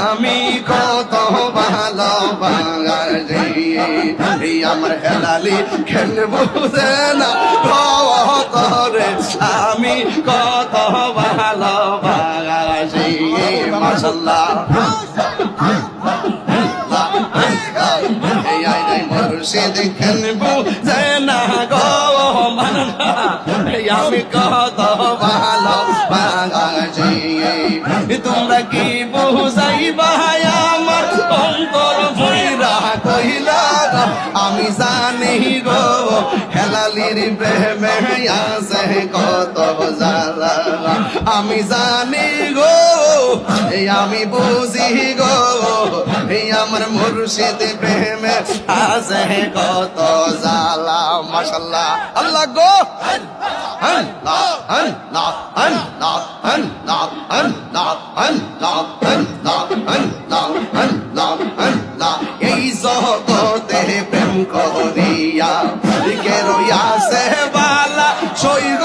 আমি কত ভালো বাঙাল আমার হেলালি খেল বুঝে না তরে আমি কত ভালো বাঙাল মশাল্লা মুর্শিদ খেলবু জেনা গো আমি কহ তোমরা কি ভৈরা কইলা আমি জানি গো হেলালির প্রেমে আছে কত জালা আমি জানি গো আমি বুঝি গো আমার মুর্শিদ প্রেমে আছে কত জালা মাশাল্লাহ। আল্লাহ গো। আল্লাহ আল্লাহ। আল্লাহ। আল্লাহ। আল্লাহ। এই জগতে প্রেম করিয়া কেরইয়া সে বালা সৈর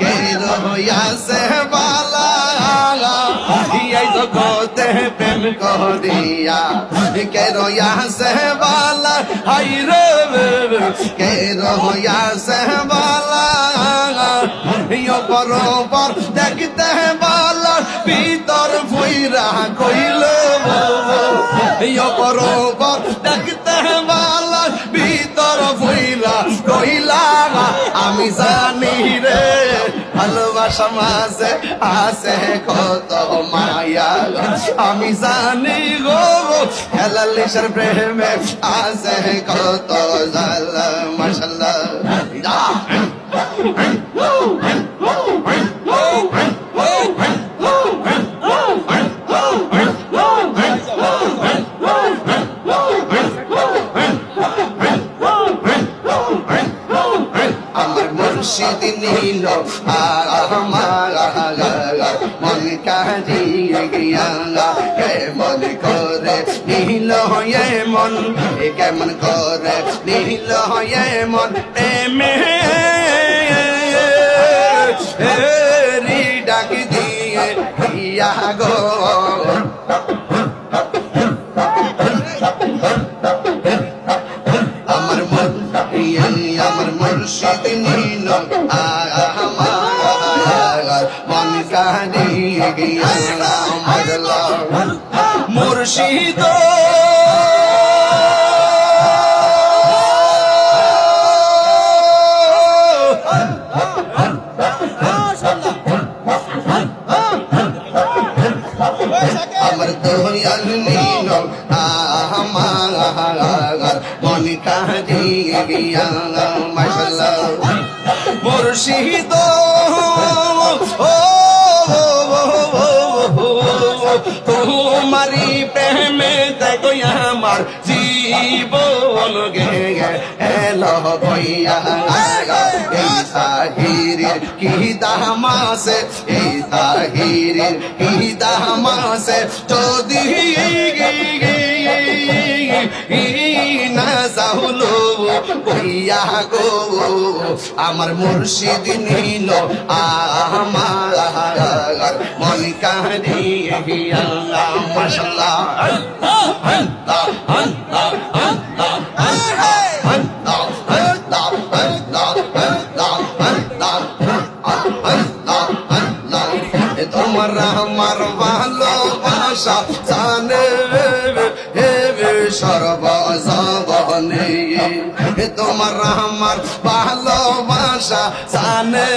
কেরইয়া সে বালা এই জগতে প্রেম করিয়া কেরইয়া সে বালা হাই রে কেরইয়া সে বালা ইয় বরবার দেখতে বালা ভিতর ভুইরা কইল ইয় বরবার দেখতে বালা ভিতর ভুইলা কইলা আমি জানি রে, ভালোবাসা মাঝে আছে কত মায়া আমি জানি গো হেলালিশার প্রেমে আছে কত জালা মাশাল্লাহ। নীল আমার মন কাজিয়ে গিয়া কেমন করে নীল হয়ে মন কেমন করে নীল হয়ে মন এমে রি ডাক দিয়ে ইয়া গো। আমার মন আমার মুর্শিদ আমার মুর্শিদ আমার দয়াল নীল আমার মন কাজি গিয়া মাশাল্লাহ মুর্শিদ তোমারি প্রেমে কই আমার জীবন গেল কইয়া এই তাহিরের কি দাম আছে? এই তাহিরের কি যদি না যাও বইয়া গো, আমার মুর্শিদ নীল আমার মন কাহিয়া মশলা তোমার আমার ভালোবাসা জানে সর্ব জবনে তোমার আমার ভালোবাসা জানে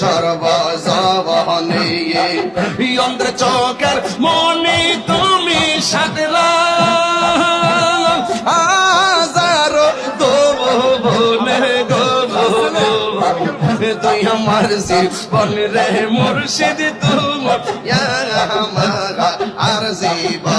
সর্বজবনে। অন্ধ্র চোখের মনে তুমি সাদলা তুই আমার জীবন রে মুর্শিদ তোমার আমার আর জীবন।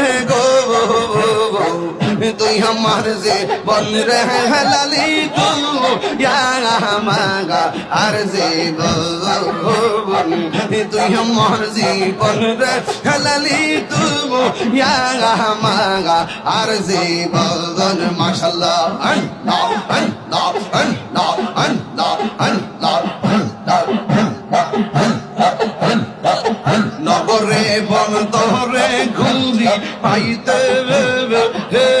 আমার যে বন রে হেলালি তুই আমাগা আর যে বন তুই আমার জীবন রে হেলালি তুই আমাগা আর যে বন মাশাল্লাহ আন নাও আন নাও আন নাও আন নাও আন নাও আন নাও নগরে বন তরে ঘুরি পাইতে হে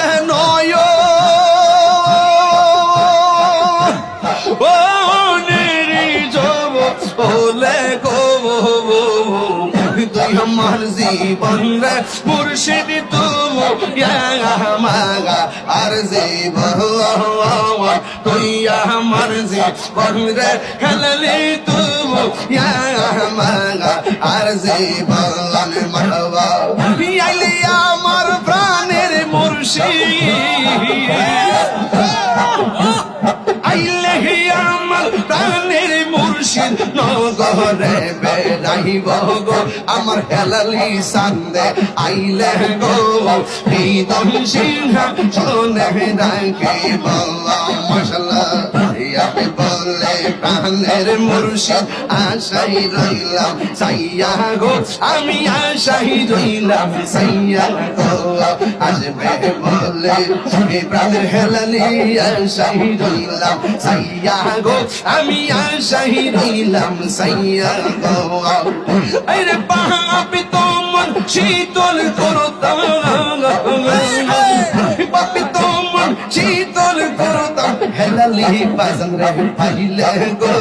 আমার জীবন রে, মুর্শিদ তুম মাগা, আর জীবন তুই আমার জীবন রে খেললি তুম মাগা, আর জীবন মারবা আইলি আমার প্রাণের মুর্শিদ। মুর্শিদ নগরে বেড়াইব গো? আমার হেলালি সান্দে আইলে গো। এই দম সিংহা শোনে ডাকে বল্লা মশলা আমি বলে, প্রাণের মুর্শিদ আশাই রইলাম। সাইয়া গো, আমি আশাই রইলাম। সাইয়া গো বলে প্রাণের হেলালি আশাই রইলাম। সাইয়া গো, আমি আশাই রইলাম সাইয়া আরে পাপি তোমার শীতল করতাম পাপি তোমার শীতল করতাম হেলালি বাজান রে পাইলে গো।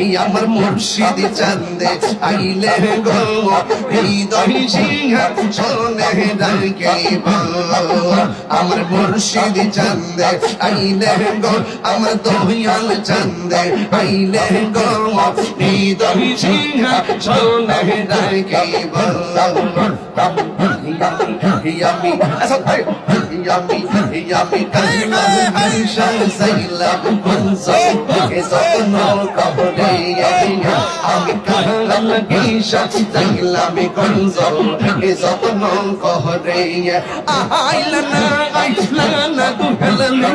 এই আমার মুর্শিদ চান্দে, আইলে গো। এই দহি সিংহা সোনে ডাকে আমার মুর্শিদ চান্দে, আইলে গো। আমার দহিয়াল আইলে গো। এই দহি সিংহা সোনে ডাকে ইয়ামি আসতে ইয়ামি ইয়ামি কালিমা হাইশা সাইলাম কুনসো এসত নো কবরে আমি কালাম গিশা সাইলাম কুনসো এসত নো কবরে আইলা না আইলা না তু হেলালি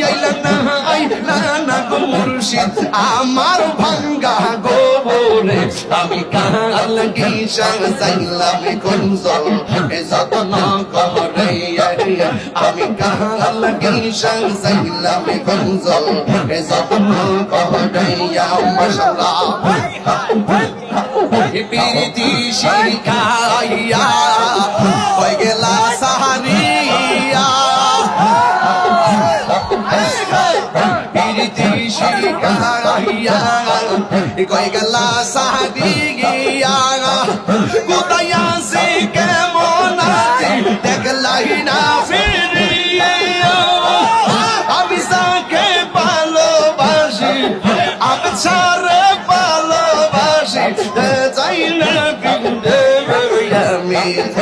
আইলা না আইলা না গো আমি কাল গিশা সাইলাম কুনসো এসত নো কবরে আমি কাল গিশা সাইলাম কুনসো এসত নো কবরে মাশাআল্লাহ। পিরিতি শিকাইয়া হয়ে গেলা সাহারিয়া পিরিতি শিকাইয়া কয়ে গেলা সাহারিয়া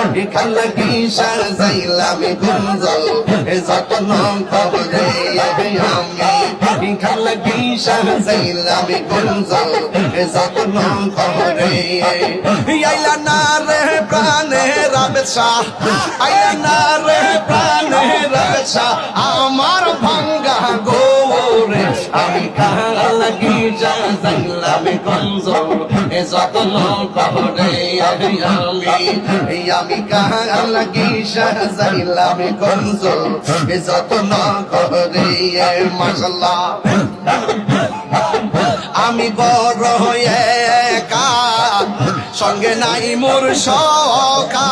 খালা কি সাজাইলাম গুঞ্জ যত্ন কবরে আমি খালা কি সাজাইলাম গুঞ্জ যত্ন কবরে আইলা না রে আমার আমি কালা কি সাজাইলাম গুঞ্জ যত্ন কবরে আমি আমি। কালা কি সাজাইলাম গুঞ্জ যত্ন কবরে মাশাল্লাহ। আমি বড় হয়ে একা, সঙ্গে নাই মোর সকা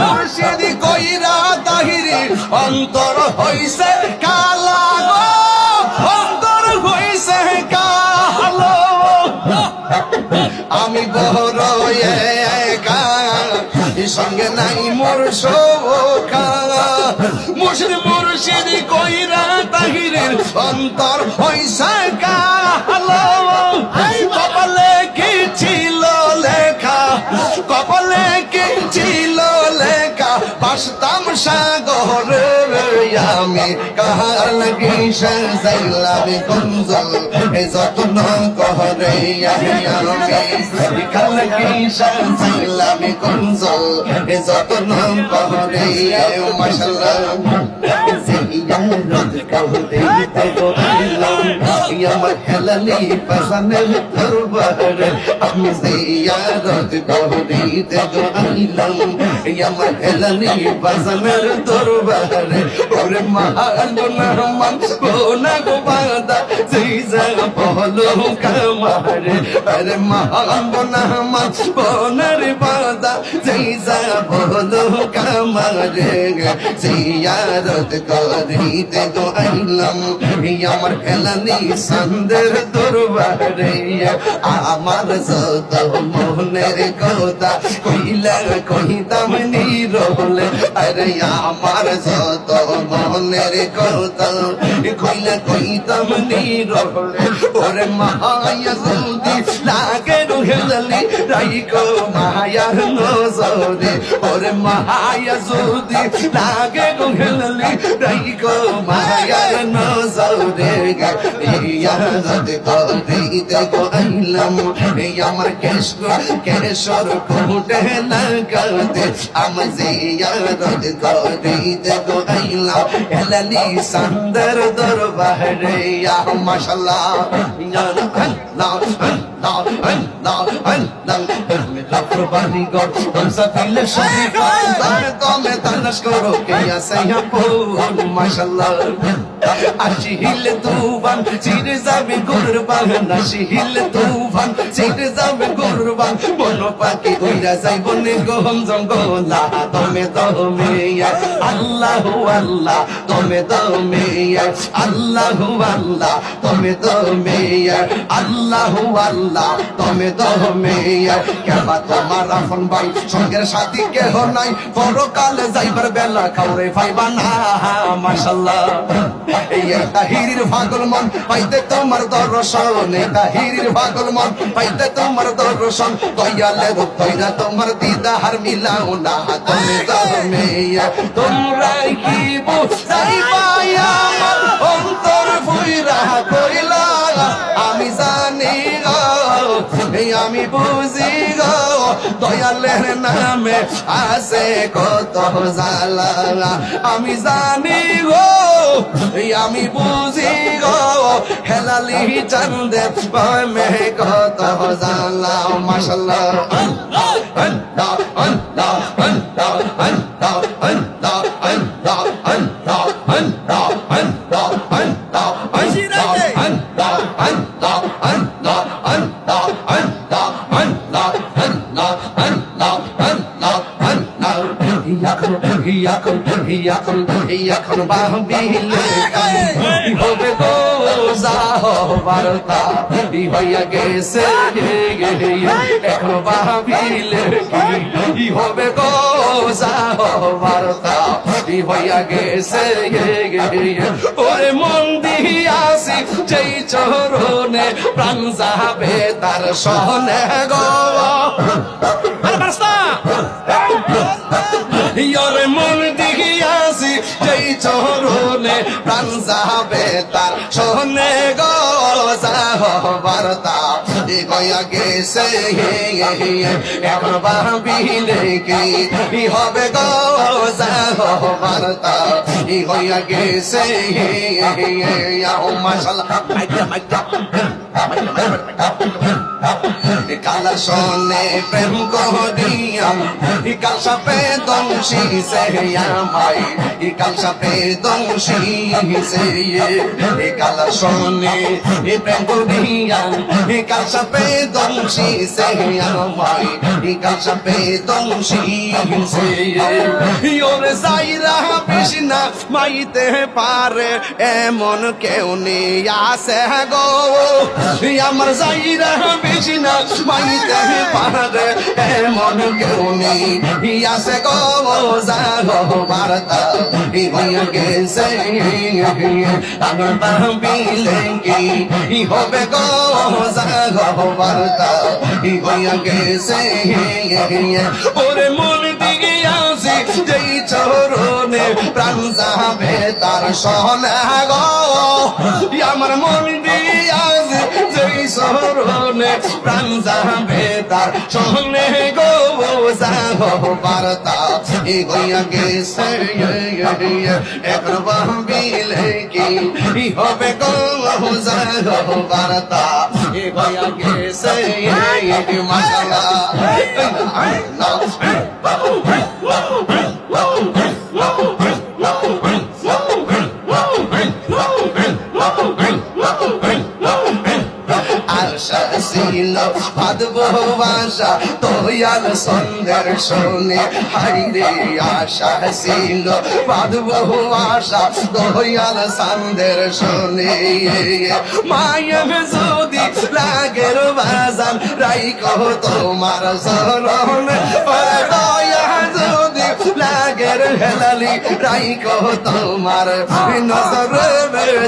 মুর্শিদি কইরা তাহিরি, অন্তর হইছে কালা। আমি বড় একা সঙ্গে নাই মোর সকা মুর্শিদ মুর্শিদি কইরা তাহিরের অন্তর হইছে কালো। কপালে কি ছিল লেখা? কপালে কি ছিল লেখা? সাগর। আমি কাহার লাগি সাইলাম কুঞ্জল এ যত্ন করে আমি কাহার লাগি সাইলাম কুঞ্জল এ যত্ন করে মাশাল্লাহ আমার হেলালি পাসানের দরবার আমি জিয়ারত করতে আইলাম আমার হেলালি করিতে তো আইলাম আমার হেলানি সন্দের দরবারে আমার যত মনের কথা কইলা কহিতাম নিরলে আরে আমার যত মনের কথা কইলা কহিতাম নিরলে ওরে মায়া যদি লাগে হেলালি রাইকো মায়ার নজরে ওরে মায়া যদি লাগে হেলালি রাইকো মায়ার নজরে ইয়াদ করিতে গো আইলাম এই আমার কেশর কেশর কোটে লাগাতে আম জিয়াদ করিতে গো আইলাম, হেলালি সন্দর দরবারে, ইয়া মাশাআল্লাহ, ইয়া আল্লাহ আল্লাহ আল্লাহ। মাসাল্লাহ আসিল তুফান চিরে যাবে গুরবান আসিল তুফান চিরে যাবে গুরবান বলো পাখি উইরা যাই বনে গহম জঙ্গলা, দমে দমে আল্লাহ আল্লাহ তমে দমে আল্লাহ আল্লাহ, দমে দমে আল্লাহ আল্লাহ, দমে দমে কেবা তোমার আফন ভাই, সঙ্গের সাথী কেহ নাই। পরকালে যাইবার বেলা খাওরে ফাইবা না মাশাল্লাহ এই তাহিরির পাগল মন, পাইতে তোমার দর্শন। এই তাহিরির পাগল মন, পাইতে তোমার দর্শন। দয়ালের তৈরা তোমার দিদার মিলাও না তুমি তুমি তোমরা কি বুঝাইবা আমার অন্তর ফুইরা দয়ালের নামে আছে কত জালা আমি জানি গো আমি বুঝি গো হেলালি চন্দে মে কত জালা মাশাল্লাহ। ইয়াকুন ইয়াকুন ইয়াকুন বাহবিলে হবে গো যাহ বারতা ই হইয়া গেছে এখন বাহবিলে কি হবে গো যাহ বারতা ই হইয়া গেছে ওরে মন দিয়াছি যেই চরণে প্রাণ যাবে তার সহনে গো। আরে বাস্তা! ইয়রে মন চরণে প্রাণ যাবে তার। সহনে গো গয়া গেছে এখন ভাবিলে কি? হবে গো হইয়া গেছে মাশাল্লাহ কালার সনে প্রেম করিয়াম ইকাল সাপে দংশি সেয়ামাই ইকাল সাপে দংশি সেয়ে ইকাল সনে প্রেম করিয়াম ইকাল সাপে দংশি সেয়ামাই ইকাল সাপে দংশি সেয়ে ইওরে সাইরা কৃষ্ণা মাইতে পারে, এমন কেউ নেই আসে গো। আমার সাইরা বেশি না মাইতে পারে এমন কেউ নেই আসে গো কি হবে গো গেছে ওরে মন যেই চরণে প্রাণ যাবে তার সহনা গো আমার মন দিয়াছে যেই চরণে প্রাণ যাবে তার সহনে গো যাহ বার্তা এ গইয়া গেছে একর বাবিলে কি হবে গো যাহ এ গইয়া গেছে মাশাআল্লাহ ছিল। ভাদব ভাষা তোয়াল সুন্দর শোনে হাইরে আশা ছিল। ভাদব ভাষা তোয়াল সুন্দর শোনে মায়ের যদি লাগের বাজান, রাইকো তোমার সরণ লাগের হেলালি রাইকো তোমার নজর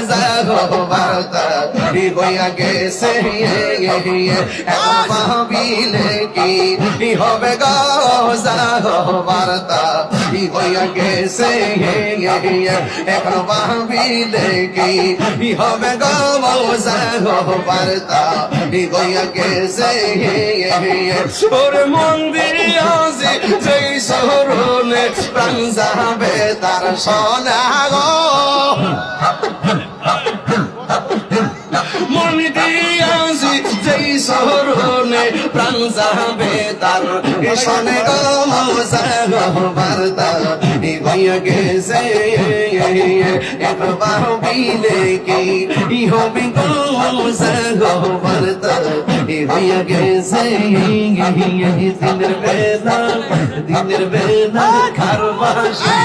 যাগো বারতা হইয়া গেছে ভাবিলে কি? হবে গো যাগো বারতা বইয়া গেছে এখন ভাবিলে কি হবে গো বারতা। বইয়া গেছে ওরে মন্দির আছে যেই শহরনে প্রাণ যাবে তার সোনা গো। মনি যেই শহরনে প্রাণ যাবে তার। শোনে গো যাগো বার্তা। গইয়া গেছে একবার বিলে কি? হবে গো যাগো বার্তা। হইয়া গেছে, দিনের বেলা দিনের বেলা খারবাসী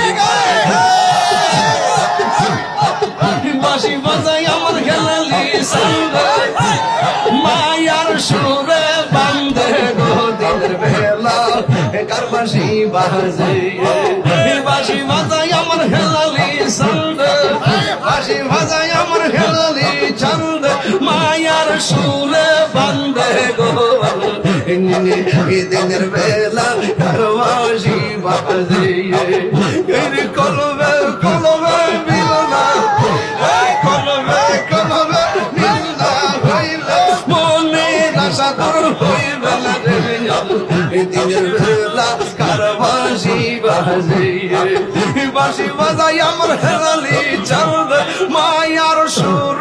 বাসি। বাজাই আমার খেলালি সঙ্গ মায়ার সুরে বান্ধে গো দিনের বেলা। কারবাসি বাজে বাসি বাজাই আমার খেলালি সঙ্গ বাসি বাজাই আমার খেলালি চন্দ। মায়ার সুরে বান্ধে গো। দিনের বেলা কারবাসি বাজে বাসি বাজাই আমার হেরালি চাঁদ মায়ার সুর।